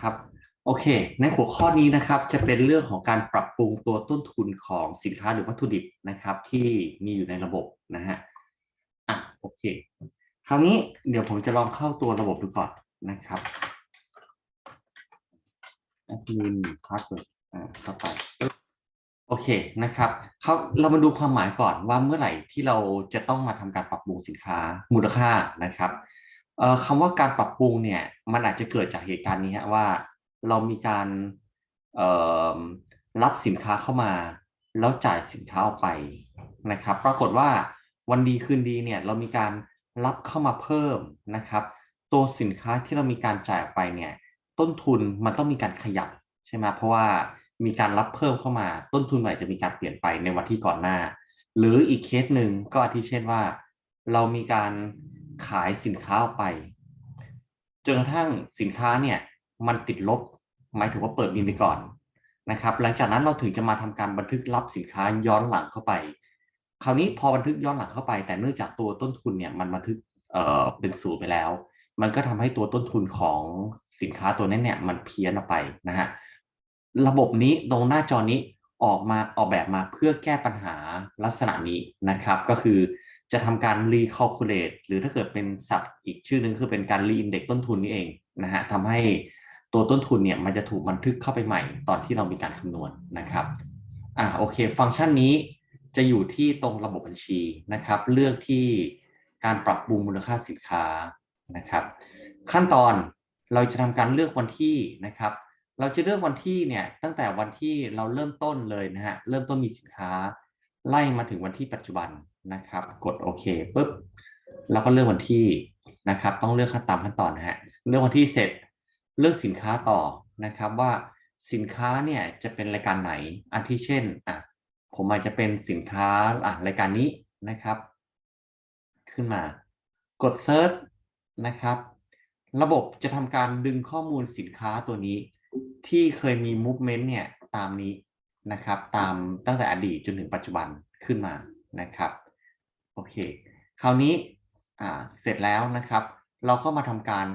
ครับโอเค ในหัวข้อนี้นะครับจะเป็นเรื่องของการปรับปรุงตัวต้นทุนของสินค้าหรือวัตถุดิบนะครับ ที่มีอยู่ในระบบนะฮะอะโอเค คราวนี้เดี๋ยวผมจะลองเข้าตัวระบบดูก่อนนะครับแอดมินพาสเวิร์ดอ่าเข้าไปโอเคนะครับเขาเรามาดูความหมายก่อนว่าเมื่อไหร่ที่เราจะต้องมาทำการปรับปรุงสินค้ามูลค่านะครับ คำว่าการปรับปรุงเนี่ยมันอาจจะเกิดจากเหตุการณ์นี้ฮะว่าเรามีการรับสินค้าเข้ามา แล้วจ่ายสินค้าออกไปนะครับ ปรากฏว่าวันดีคืนดีเนี่ยเรามีการรับเข้ามาเพิ่มนะครับ ตัวสินค้าที่เรามีการจ่ายออกไปเนี่ยต้นทุนมันต้องมีการขยับใช่ไหมเพราะว่ามีการรับเพิ่มเข้ามา ต้นทุนมันอาจจะมีการเปลี่ยนไปในวันที่ก่อนหน้า หรืออีกเคสหนึ่งก็อาทิเช่นว่า เรามีการ ขายสินค้าออกไป จนกระทั่งสินค้าเนี่ยมันติดลบ หมายถึงว่าเปิดบินไปก่อนนะครับ หลังจากนั้นเราถึงจะมาทำการบันทึกรับสินค้าย้อนหลังเข้าไป คราวนี้พอบันทึกย้อนหลังเข้าไป แต่เนื่องจากตัวต้นทุนเนี่ยมันบันทึกเอ่อเป็นศูนย์ไปแล้ว มันก็ทำให้ตัวต้นทุนของสินค้าตัวนั้นเนี่ยมันเพี้ยนออกไปนะฮะระบบนี้ตรงหน้าจอนี้ออกมาออกแบบมาเพื่อแก้ปัญหาลักษณะนี้นะครับ ก็คือ จะทำการ recalculate หรือถ้าเกิดเป็นศัพท์อีกชื่อหนึ่งคือเป็นการ reindex ต้นทุนนี่เองนะฮะทำให้ตัวต้นทุนเนี่ยมันจะถูกบันทึกเข้าไปใหม่ตอนที่เรามีการคำนวณนะครับอ่าโอเค ฟังก์ชันนี้จะอยู่ที่ตรงระบบบัญชีนะครับ เลือกที่การปรับปรุงมูลค่าสินค้านะครับ ขั้นตอนเราจะทำการเลือกวันที่นะครับ เราจะเลือกวันที่เนี่ยตั้งแต่วันที่เราเริ่มต้นเลยนะฮะเริ่มต้นมีสินค้า ไล่มาถึงวันที่ปัจจุบัน นะครับ กดโอเคปุ๊บแล้วก็เลือกวันที่นะครับ ต้องเลือกขั้นตามขั้นตอนนะฮะเลือกวันที่เสร็จเลือกสินค้าต่อนะครับว่าสินค้าเนี่ยจะเป็นรายการไหนอาทิเช่นอะผมอาจจะเป็นสินค้าอะรายการนี้นะครับ ขึ้นมากด Search นะครับ ระบบจะทำการดึงข้อมูลสินค้าตัวนี้ ที่เคยมี movement เนี่ยตามนี้นะครับ ตามตั้งแต่อดีตจนถึงปัจจุบันขึ้นมานะครับ โอเค คราวนี้อ่าเสร็จแล้วนะครับ เราก็มาทำการ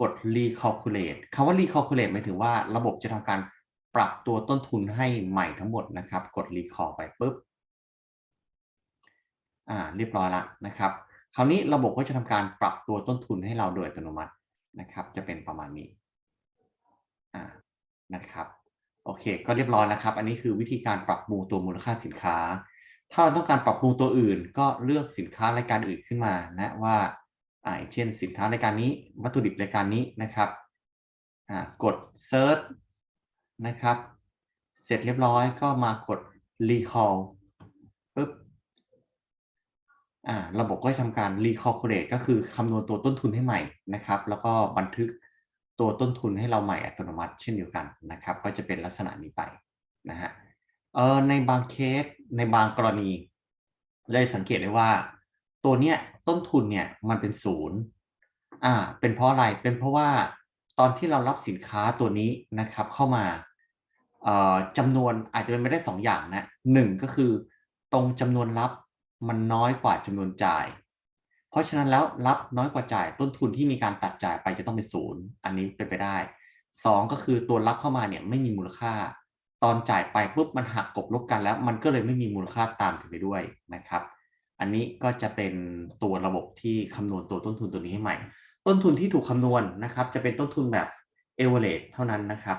กด recalculate คำว่า recalculate หมายถึงว่าระบบจะทำการปรับตัวต้นทุนให้ใหม่ทั้งหมดนะครับ กด recall ไปปุ๊บ อ่า เรียบร้อยละนะครับ คราวนี้ระบบก็จะทำการปรับตัวต้นทุนให้เราโดยอัตโนมัตินะครับ จะเป็นประมาณนี้ อ่า นะครับ โอเค ก็เรียบร้อยแล้วครับ อันนี้คือวิธีการปรับปรุงตัวมูลค่าสินค้า ถ้าเราต้องการปรับปรุงตัวอื่น ก็เลือกสินค้ารายการอื่นขึ้นมานะว่าอ่าเช่นสินค้ารายการนี้ วัตถุดิบรายการนี้นะครับอ่ากด search นะครับ เสร็จเรียบร้อยก็มากด recall ปุ๊บอ่าระบบก็จะทำการ recalculate ก็คือคำนวณตัวต้นทุนให้ใหม่นะครับ แล้วก็บันทึกตัวต้นทุนให้เราใหม่อัตโนมัติเช่นเดียวกันนะครับ ก็จะเป็นลักษณะนี้ไปนะฮะ เออในบางเคสในบางกรณีได้สังเกตได้ว่า ตัวเนี้ยต้นทุนเนี่ยมันเป็นศูนย์อ่า เป็นเพราะอะไรเป็นเพราะว่าตอนที่เรารับสินค้าตัวนี้นะครับ เข้ามาเอ่อจำนวนอาจจะเป็นไม่ได้สองอย่างนะหนึ่งก็คือ ตรงจำนวนรับมันน้อยกว่าจำนวนจ่าย เพราะฉะนั้นแล้วรับน้อยกว่าจ่ายต้นทุนที่มีการตัดจ่ายไปจะต้องเป็นศูนย์อันนี้เป็นไปได้สองก็คือตัวรับเข้ามาเนี่ยไม่มีมูลค่า ตอนจ่ายไปปุ๊บมันหักกบลบกันแล้ว มันก็เลยไม่มีมูลค่าตามกันไปด้วยนะครับ อันนี้ก็จะเป็นตัวระบบที่คำนวณตัวต้นทุนตัวนี้ให้ใหม่ ต้นทุนที่ถูกคำนวณนะครับ จะเป็นต้นทุนแบบ average เท่านั้นนะครับ